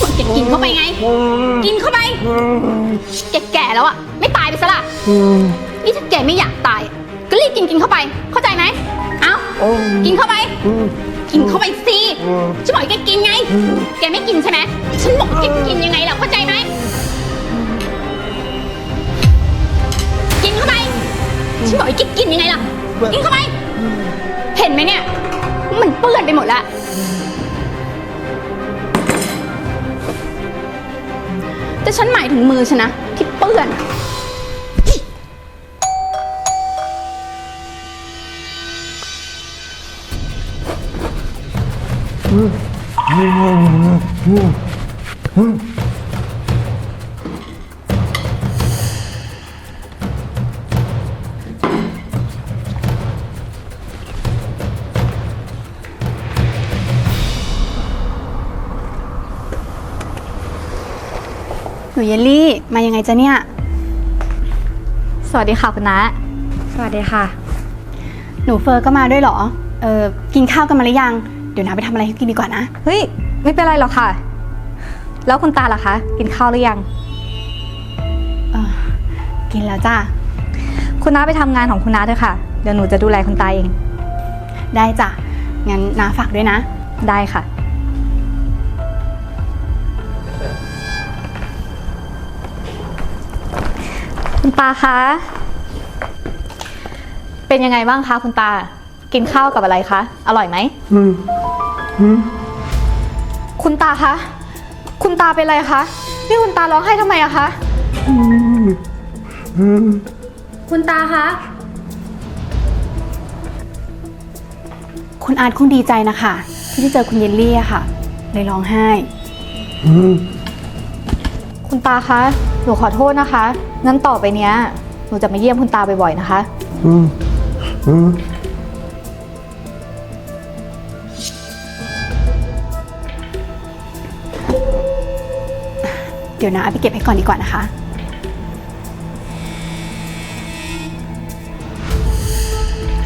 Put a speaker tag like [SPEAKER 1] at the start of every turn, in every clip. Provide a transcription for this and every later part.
[SPEAKER 1] บอกแกกินเข้าไปไง กินเข้าไป แกแก่แล้วอะไม่ตายไปซะละนี่ถ้าแกไม่อยากตาย ก็รีบกินกินเข้าไป เข้าใจไหมเอากินเข้าไป กินเข้าไปสิฉันบอกให้แกกินไง แกไม่กินใช่ไหมฉันบอกให้แกกินยังไงล่ะเข้าใจไหมกินเข้าไปฉันบอกให้แกกินยังไงล่ะกินเข้าไป เห็นไหมเนี่ย มันเปื้อนไปหมดแล้ว แต่ฉันหมายถึงมือฉันนะ ที่เปื้อนอ หนูเยลลี่มายังไงจ๊ะเนี่ย สวัสดีค่ะคุณน้า
[SPEAKER 2] สวัสดีค่ะ
[SPEAKER 1] หนูเฟอร์ก็มาด้วยเหรอ เออกินข้าวกันมาหรือยัง เดี๋ยวน้าไปทำอะไรให้กินดีกว่านะ
[SPEAKER 3] เฮ้ย ไม่เป็นไรหรอกค่ะ แล้วคุณตาล่ะคะ กินข้าวหรือยัง
[SPEAKER 1] เออกินแล้วจ้า
[SPEAKER 3] คุณน้าไปทำงานของคุณน้าเถอะค่ะ เดี๋ยวหนูจะดูแลคุณตาเอง
[SPEAKER 1] ได้จ้ะ งั้นน้าฝากด้วยนะ
[SPEAKER 3] ได้ค่ะ คุณตาคะ เป็นยังไงบ้างคะคุณตากินข้าวกับอะไรคะ อร่อยไหมคุณตาคะ คุณตาเป็นอะไรคะ นี่คุณตาร้องไห้ทำไมอะคะคุณตาคะ
[SPEAKER 1] คุณอาร์ตคงดีใจนะคะที่ได้เจอคุณเยลลี่อะค่ะ เลยร้องไห้
[SPEAKER 3] คุณตาคะ หนูขอโทษนะคะ งั้นต่อไปเนี้ย หนูจะมาเยี่ยมคุณตาบ่อยๆนะคะ
[SPEAKER 1] เดี๋ยวน้าเอาไปเก็บให้ก่อนดีกว่านะคะ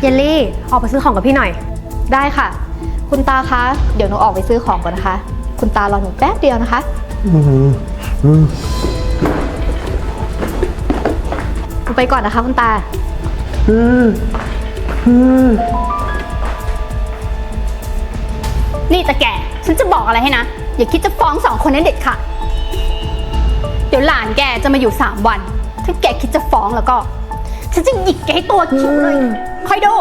[SPEAKER 2] เยลลี่ ออกไปซื้อของกับพี่หน่อย
[SPEAKER 3] ได้ค่ะ คุณตาคะ เดี๋ยวหนูออกไปซื้อของก่อนนะคะ คุณตารอหนูแป๊บเดียวนะคะ หนูไปก่อนนะคะคุณตา
[SPEAKER 1] นี่จะแก่ ฉันจะบอกอะไรให้นะ อย่าคิดจะฟ้องสองคนนั้นเด็ดค่ะ เดี๋ยวหลานแกจะมาอยู่สามวัน ถ้าแกคิดจะฟ้องแล้วก็ ฉันจะหยิกแกให้ตัวเขียวเลย คอยดู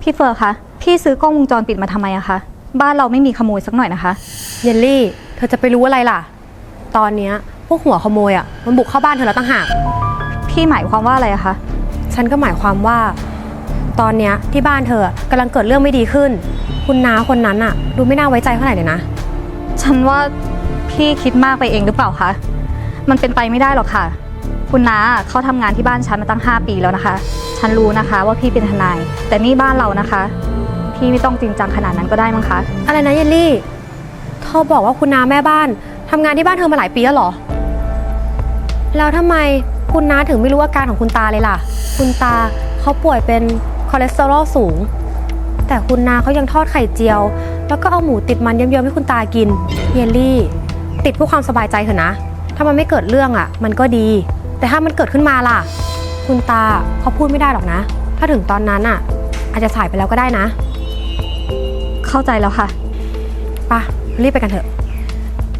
[SPEAKER 3] พี่เฟอร์คะ พี่ซื้อกล้องวงจรปิดมาทำไมอะคะ บ้านเราไม่มีขโมยสักหน่อยนะคะ
[SPEAKER 2] เยลลี่ เธอจะไปรู้อะไรล่ะ ตอนเนี้ยพวกหัวขโมยอะมันบุกเข้าบ้านเธอแล้วตั้งหาก
[SPEAKER 3] พี่หมายความว่าอะไรอะคะ
[SPEAKER 2] ฉันก็หมายความว่า ตอนเนี้ยที่บ้านเธอะกำลังเกิดเรื่องไม่ดีขึ้น คุณน้าคนนั้นอะ ดูไม่น่าไว้ใจเท่าไหร่เลยนะ
[SPEAKER 3] ฉันว่าพี่คิดมากไปเองหรือเปล่าคะ มันเป็นไปไม่ได้หรอกค่ะ คุณน้าเขาทำงานที่บ้านฉันมาตั้ง 5 ปีแล้วนะคะ ฉันรู้นะคะว่าพี่เป็นทนาย แต่นี่บ้านเรานะคะ พี่ไม่ต้องจริงจังขนาดนั้นก็ได้มั้งคะ
[SPEAKER 2] อะไรนะเยลลี่ เธอบอกว่าคุณน้าแม่บ้านทำงานที่บ้านเธอมาหลายปีแล้วเหรอ แล้วทำไมคุณน้าถึงไม่รู้อาการของคุณตาเลยล่ะ คุณตาเขาป่วยเป็นคอเลสเตอรอลสูง แต่คุณนาเขายังทอดไข่เจียว แล้วก็เอาหมูติดมันเยิ้มๆให้คุณตากิน เยลลี่ ติดเพื่อความสบายใจเถอะนะ ถ้ามันไม่เกิดเรื่องอะ มันก็ดี แต่ถ้ามันเกิดขึ้นมาล่ะ คุณตาเขาพูดไม่ได้หรอกนะ ถ้าถึงตอนนั้นอะ อาจจะสายไปแล้วก็ได้นะ
[SPEAKER 3] เข้าใจแล้วค่ะ
[SPEAKER 2] ไปะรีบไปกันเถอะ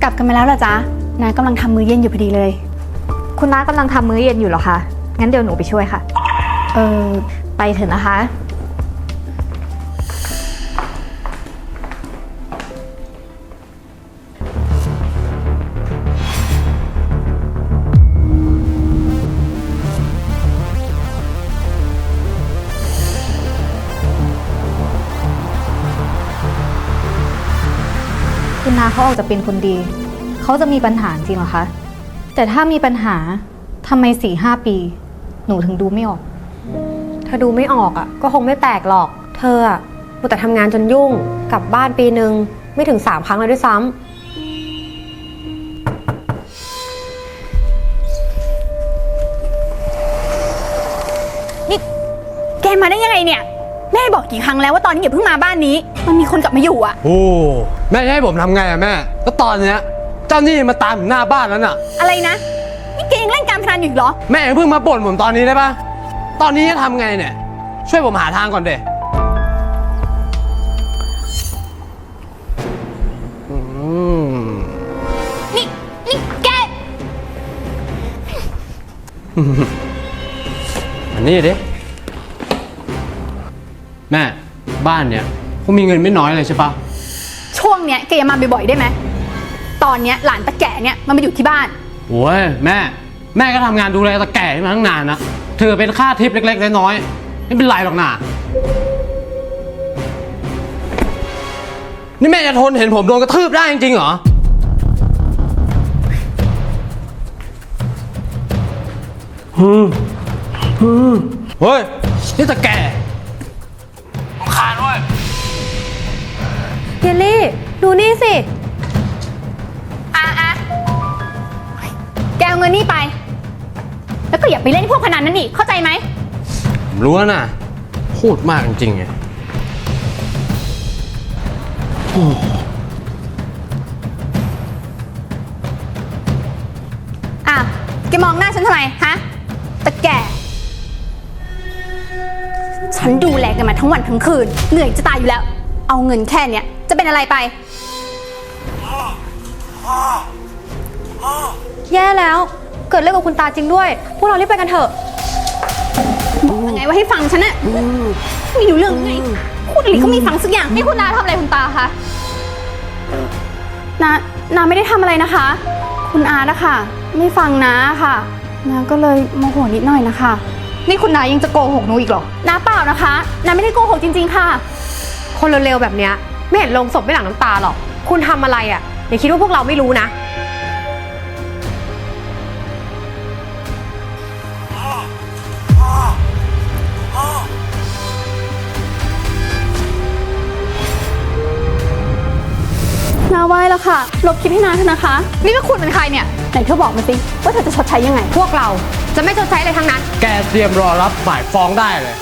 [SPEAKER 1] กลับกันมาแล้วเหรอจ๊ะน้ากำลังทำมือเย็นอยู่พอดีเลย
[SPEAKER 3] คุณน้ากำลังทำมื้อเย็นอยู่เหรอคะ งั้นเดี๋ยวหนูไปช่วยค่ะ
[SPEAKER 1] เออ
[SPEAKER 3] ไปเถอะนะคะ คุณนาเขาออกจะเป็นคนดี เขาจะมีปัญหาจริงเหรอคะ แต่ถ้ามีปัญหาทำไมสี่ห้าปี หนูถึงดูไม่ออก
[SPEAKER 2] เธอดูไม่ออกอะ ก็คงไม่แปลกหรอก เธออะมัวแต่ทำงานจนยุ่ง กลับบ้านปีหนึ่งไม่ถึงสามครั้งเลยด้วยซ้ำ
[SPEAKER 1] นี่แกมาได้ยังไงเนี่ย แม่บอกกี่ครั้งแล้วว่าตอนนี้อย่าเพิ่งมาบ้านนี้มันมีคนกลับมาอยู่อะ
[SPEAKER 4] โอ้แม่จะให้ผมทำไงอะแม่ก็ตอนเนี้ยเจ้าหนี้มาตามถึงหน้าบ้านแล้วน่ะ
[SPEAKER 1] อะไรนะ นี่แกยังเล่นการพนันอยู่อีกเหรอ
[SPEAKER 4] แม่อย่าเพิ่งมาบ่นผมตอนนี้ได้ปะตอนนี้จะทำไงเนี่ย ช่วยผมหาทางก่อนเด็อืม
[SPEAKER 1] นี่ นี่แก
[SPEAKER 4] อันนี้ดิแม่บ้านเนี่ย คงมีเงินไม่น้อยเลยใช่ปะ
[SPEAKER 1] ช่วงเนี้ยแกอย่ามาบ่อยๆได้ไหม ตอนเนี้ยหลานตะแก่เนี่ยมันมาอยู่ที่บ้าน
[SPEAKER 4] โอ้ยแม่ แม่ก็ทำงานดูแลตาแก่มาตั้งนานนะถือเป็นค่าทิปเล็กๆน้อยๆไม่เป็นไรหรอกนะนี่แม่จะทนเห็นผมโดนกระทืบได้จริงๆเหรอ เฮ้ย นี่ตะแก่
[SPEAKER 2] เยลลี่ ดูนี่สิ
[SPEAKER 1] อะอะแกเอาเงินนี่ไป แล้วก็อย่าไปเล่นพวกพนันนั่นอีก เข้าใจไหม
[SPEAKER 4] ผมรู้แล้วนะพูดมากจริงๆไง
[SPEAKER 1] อะ แกมองหน้าฉันทำไม ฮะตะแก่ฉันดูแลแกันมาทั้งวันทั้งคืน เหนื่อยจะตายอยู่แล้ว เอาเงินแค่เนี้ย จะเป็นอะไรไป
[SPEAKER 2] แย่แล้ว เกิดเรื่องกับคุณตาจริงด้วย พวกเรารีบไปกันเถอะ
[SPEAKER 1] บอกยังไงว่าให้ฟังฉันอะไม่รู้เรื่องไงพูดอะไรก็ไม่ฟังสักอย่างนี่คุณนาทำอะไรคุณตาคะนานาไม่ได้ทำอะไรนะคะ คุณอานะคะ ไม่ฟังนาค่ะนาก็เลยโมโหนิดหน่อยนะคะ
[SPEAKER 3] นี่คุณนายังจะโกหกหนูอีกเหรอ
[SPEAKER 1] นาเปล่านะคะนาไม่ได้โกหกจริง ๆ ค่ะ
[SPEAKER 2] คนเร็วๆแบบเนี้ย ไม่เห็นลงศพไม่หลั่งน้ำตาหรอก คุณทำอะไรอะ่ะ อย่าคิดว่าพวกเราไม่รู้นะ
[SPEAKER 1] นาไหว้แล้วค่ะ ลบคลิปให้นาเถอะนะคะ
[SPEAKER 3] นี่ก็คุณเป็นใครเนี่ย
[SPEAKER 1] ไหนเธอบอกมาสิว่าเธอจะชดใช้ยังไง
[SPEAKER 2] พวกเราจะไม่ชดใช้อะไรทั้งนั้น
[SPEAKER 4] แกเตรียมรอรับหมายฟ้องได้เลย